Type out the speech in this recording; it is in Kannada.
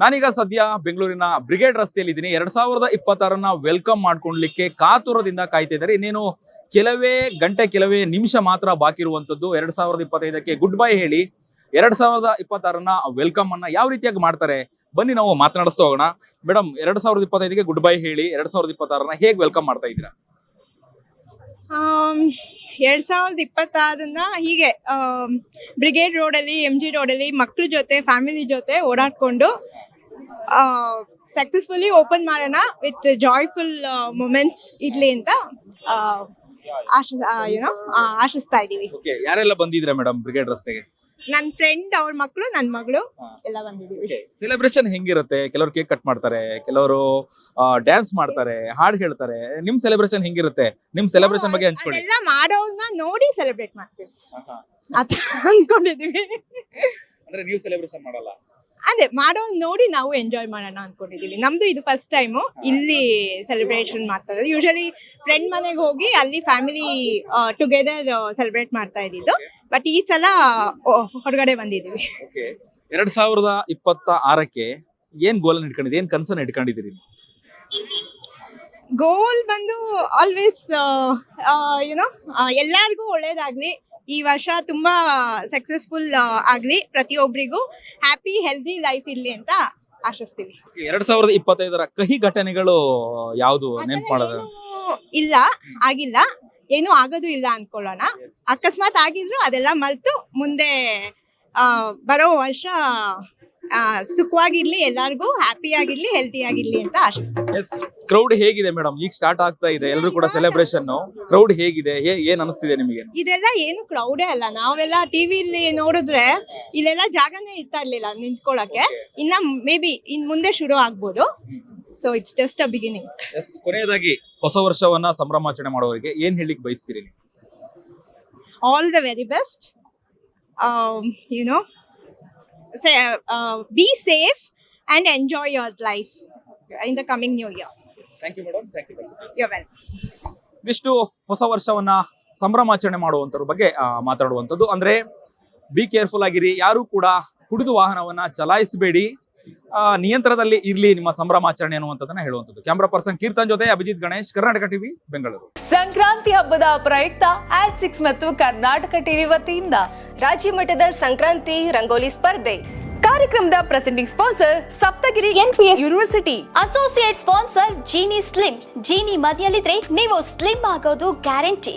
ನಾನೀಗ ಸದ್ಯ ಬೆಂಗಳೂರಿನ ಬ್ರಿಗೇಡ್ ರಸ್ತೆಯಲ್ಲಿ ಇದ್ದೀನಿ ಎರಡ್ ಸಾವಿರದ ಇಪ್ಪತ್ತಾರನ್ನ ವೆಲ್ಕಮ್ ಮಾಡ್ಕೊಳ್ಲಿಕ್ಕೆ ಕಾತುರದಿಂದ ಕಾಯ್ತಾ ಇದ್ದಾರೆ. ಇನ್ನೇನು ಕೆಲವೇ ಗಂಟೆ, ಕೆಲವೇ ನಿಮಿಷ ಮಾತ್ರ ಬಾಕಿ ಇರುವಂತದ್ದು. ಎರಡ್ ಸಾವಿರದ ಇಪ್ಪತ್ತೈದಕ್ಕೆ ಗುಡ್ ಬೈ ಹೇಳಿ. ಎರಡ್ ಸಾವಿರದ ಇಪ್ಪತ್ತಾರನ್ನ ವೆಲ್ಕಮ್ ಅನ್ನ ಯಾವ ರೀತಿಯಾಗಿ ಮಾಡ್ತಾರೆ? ಬನ್ನಿ ನಾವು ಮಾತನಾಡಿಸ್ತಾ ಹೋಗೋಣ. ಮೇಡಮ್ ಎರಡ್ ಸಾವಿರದ ಇಪ್ಪತ್ತೈದಕ್ಕೆ ಗುಡ್ ಬೈ ಹೇಳಿ. ಎರಡ್ ಸಾವಿರದ ಇಪ್ಪತ್ತಾರನ್ನ ಹೇಗೆ ವೆಲ್ಕಮ್ ಮಾಡ್ತಾ ಇದ್ದೀರಾ? ಎರಡ್ ಸಾವಿರದ ಇಪ್ಪತ್ತಾರನ್ನ ಹೀಗೆ ಬ್ರಿಗೇಡ್ ರೋಡಲ್ಲಿ, ಎಂ ಜಿ ರೋಡಲ್ಲಿ ಮಕ್ಕಳ ಜೊತೆ, ಫ್ಯಾಮಿಲಿ ಜೊತೆ ಓಡಾಡ್ಕೊಂಡು ಸಕ್ಸಸ್ಫುಲಿ ಓಪನ್ ಮಾಡೋಣ ವಿತ್ ಜಾಯ್ಫುಲ್ ಮೂಮೆಂಟ್ಸ್ ಇಡ್ಲಿ ಅಂತ ಏನೋ ಆಶಿಸ್ತಾ ಇದೀವಿ ಓಕೆ ಯಾರೆಲ್ಲ ಬಂದಿದ್ರೆ ಮೇಡಮ್ ಬ್ರಿಗೇಡ್ ರಸ್ತೆಗೆ? ನನ್ನ ಫ್ರೆಂಡ್ ಅವ್ರ ಮಕ್ಕಳು ನನ್ನ ಮಗಳು ಎಲ್ಲ ಬಂದಿದ್ದೀವಿ. ಸೆಲೆಬ್ರೇಷನ್ ಹೆಂಗಿರುತ್ತೆ? ಕೆಲವರು ಕೇಕ್ ಕಟ್ ಮಾಡ್ತಾರೆ ಕೆಲವರು ಡ್ಯಾನ್ಸ್ ಮಾಡ್ತಾರೆ ಹಾಡು ಹೇಳ್ತಾರೆ. ನಿಮ್ ಸೆಲೆಬ್ರೇಷನ್ ಹೆಂಗಿರುತ್ತೆ? ನಿಮ್ ಸೆಲೆಬ್ರೇಷನ್ ಬಗ್ಗೆ ಹಂಚ್ಕೊಳ್ಳಿ. ಎಲ್ಲ ಮಾಡೋರ್ನ ನೋಡಿ ಸೆಲೆಬ್ರೇಟ್ ಮಾಡ್ತೀವಿ. ಅಂತ ಅನ್ಕೊಂಡಿದೀವಿ ಅಂದ್ರೆ ನೀವು ಸೆಲೆಬ್ರೇಷನ್ ಮಾಡಲ್ಲ. ಅದೇ ಮಾಡೋ ನೋಡಿ ನಾವು ಎಂಜಾಯ್ ಮಾಡೋಣ ಅನ್ಕೊಂಡಿದೀವಿ. ನಮ್ದು ಇದು ಫಸ್ಟ್ ಟೈಮು ಇಲ್ಲಿ ಸೆಲೆಬ್ರೇಷನ್ ಮಾಡ್ತಾ ಇದ್ದಾರೆ ಯೂಶಲಿ ಫ್ರೆಂಡ್ ಮನೆಗೆ ಹೋಗಿ ಅಲ್ಲಿ ಫ್ಯಾಮಿಲಿ ಟುಗೆದರ್ ಸೆಲೆಬ್ರೇಟ್ ಮಾಡ್ತಾ ಇದ್ದಿದ್ದು. ಬಟ್ ಈ ಸಲ ಹೊರಗಡೆ ಬಂದಿದೀವಿ ಎರಡ್ ಸಾವಿರದ ಇಪ್ಪತ್ತ ಆರಕ್ಕೆ ಏನ್ ಗೋಲ್ ಇಟ್ಕೊಂಡಿದ್ದೀರಿ ಏನ್ ಕನ್ಸನ್ ಇಟ್ಕೊಂಡಿದ್ದೀರಿ? ಗೋಲ್ ಬಂದು ಆಲ್ವೇಸ್ ಯುನೋ ಎಲ್ಲರಿಗೂ ಒಳ್ಳೇದಾಗ್ಲಿ. ಈ ವರ್ಷ ತುಂಬಾ ಸಕ್ಸಸ್ಫುಲ್ ಆಗಲಿ ಪ್ರತಿಯೊಬ್ಬರಿಗೂ ಹ್ಯಾಪಿ ಹೆಲ್ದಿ ಲೈಫ್ ಇರಲಿ ಅಂತ ಆಶಿಸ್ತೀವಿ. ಎರಡ್ ಸಾವಿರದ ಇಪ್ಪತ್ತೈದರ ಕಹಿ ಘಟನೆಗಳು ಯಾವುದು ನೆನ್ಪು ಮಾಡೋದು? ಇಲ್ಲ ಆಗಿಲ್ಲ. ಏನು ಆಗೋದು ಇಲ್ಲ ಅನ್ಕೊಳ್ಳೋಣ. ಅಕಸ್ಮಾತ್ ಆಗಿದ್ರು ಅದೆಲ್ಲ ಮಲ್ತು ಮುಂದೆ ಬರೋ ವರ್ಷ ಸುಖವಾಗಿರ್ಲಿ ಎಲ್ಲಾರ್ಗೂ ಹ್ಯಾಪಿ ಆಗಿರ್ಲಿ ಹೆಲ್ತಿ ಆಗಿರ್ಲಿ ಅಂತ ಆಶಿಸ್ತೀನಿ. ಎಸ್ ಕ್ರೌಡ್ ಹೇಗಿದೆ ಮೇಡಮ್ ಈಗ ಸ್ಟಾರ್ಟ್ ಆಗ್ತಾ ಇದೆ ಎಲ್ಲರೂ ಕೂಡ ಸೆಲೆಬ್ರೇಷನ್ ಕ್ರೌಡ್ ಹೇಗಿದೆ? ಹೇ- ಏನ್ ಅನಿಸ್ತಿದೆ ನಿಮಗೆ? ಇದೆಲ್ಲ ಏನು ಕ್ರೌಡೇ ಅಲ್ಲ. ನಾವೆಲ್ಲ ಟಿವಿಲಿ ನೋಡಿದ್ರೆ ಇಲ್ಲೆಲ್ಲ ಜಾಗನೇ ಇರ್ತಾ ಇರ್ಲಿಲ್ಲ ನಿಂತ್ಕೊಳಕ್ಕೆ. ಇನ್ನ ಮೇ ಬಿ ಇನ್ ಮುಂದೆ ಶುರು ಆಗ್ಬೋದು. So it's just a beginning yes ಕೊನೆಯದಾಗಿ ಹೊಸ ವರ್ಷವನ್ನ ಸಂಭ್ರಮಾಚರಣೆ ಮಾಡೋರಿಗೆ ಏನ್ ಹೇಳಿಕ್ ಬಯಸ್ತೀರಿ all the very best you know uh, be safe and enjoy your life in the coming new year. Thank you, madam. Thank you. You're welcome. ಇಷ್ಟು ಹೊಸ ವರ್ಷವನ್ನ ಸಂಭ್ರಮಾಚರಣೆ ಮಾಡುವಂತರ ಬಗ್ಗೆ ಆ, ಮಾತಾಡುವಂಥದ್ದು ಅಂದ್ರೆ ಬಿ ಕೇರ್ಫುಲ್ ಆಗಿರಿ ಯಾರು ಕೂಡ ಕುಡಿದು ವಾಹನವನ್ನ ಚಲಾಯಿಸಬೇಡಿ ನಿಯಂತ್ರಣದಲ್ಲಿ ಇರಲಿ ನಿಮ್ಮ ಸಂಭ್ರಮಾಚರಣೆ ಅನ್ನುವಂಥದ್ದನ್ನ ಹೇಳುವಂಥದ್ದು. ಕ್ಯಾಮ್ರಾ ಪರ್ಸನ್ ಕೀರ್ತನ್ ಜೊತೆ ಅಭಿಜಿತ್ ಗಣೇಶ್ ಕರ್ನಾಟಕ ಟಿವಿ ಬೆಂಗಳೂರು. ಸಂಕ್ರಾಂತಿ ಹಬ್ಬದ ಪ್ರಯುಕ್ತ ಆಟ್ ಸಿಕ್ಸ್ ಮತ್ತು ಕರ್ನಾಟಕ ಟಿವಿ ವತಿಯಿಂದ ರಾಜ್ಯ ಮಟ್ಟದ ಸಂಕ್ರಾಂತಿ ರಂಗೋಲಿ ಸ್ಪರ್ಧೆ. ಕಾರ್ಯಕ್ರಮದ presenting sponsor Saptagiri NPS university associate sponsor Genie slim. Genie ಮದಿಯಲ್ಲಿದ್ರೆ ನೀವು ಸ್ಲಿಮ್ ಆಗೋದು guarantee